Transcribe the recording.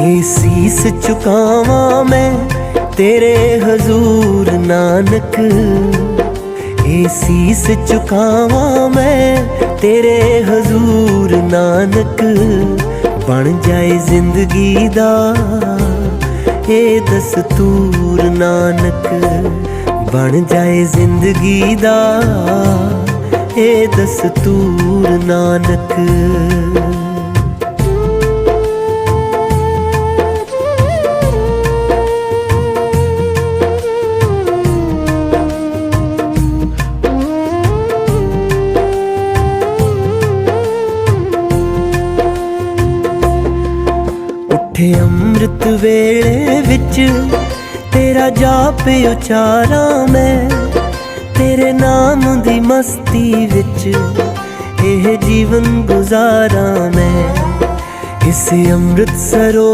ਇਹ ਸੀਸ ਝੁਕਾਵਾਂ ਮੈਂ, ਤੇਰੇ ਹਜ਼ੂਰ ਨਾਨਕ। ਇਹ ਸੀਸ ਚੁਕਾਵਾਂ ਮੈਂ, ਤੇਰੇ ਹਜ਼ੂਰ ਨਾਨਕ। ਬਣ ਜਾਏ ਜ਼ਿੰਦਗੀ ਦਾ ਇਹ ਦਸਤੂਰ ਨਾਨਕ। ਬਣ ਜਾਏ ਜ਼ਿੰਦਗੀ ਦਾ ਇਹ ਦਸਤੂਰ ਨਾਨਕ। ਉੱਠੇ ਅੰਮ੍ਰਿਤ ਵੇਲੇ ਵਿੱਚ ਤੇਰਾ ਜਾਪ ਉਚਾਰਾਂ ਮੈਂ, ਤੇਰੇ ਨਾਮ ਦੀ ਮਸਤੀ ਵਿੱਚ ਇਹ ਜੀਵਨ ਗੁਜ਼ਾਰਾਂ ਮੈਂ। ਇਸ ਅੰਮ੍ਰਿਤ ਸਰੋ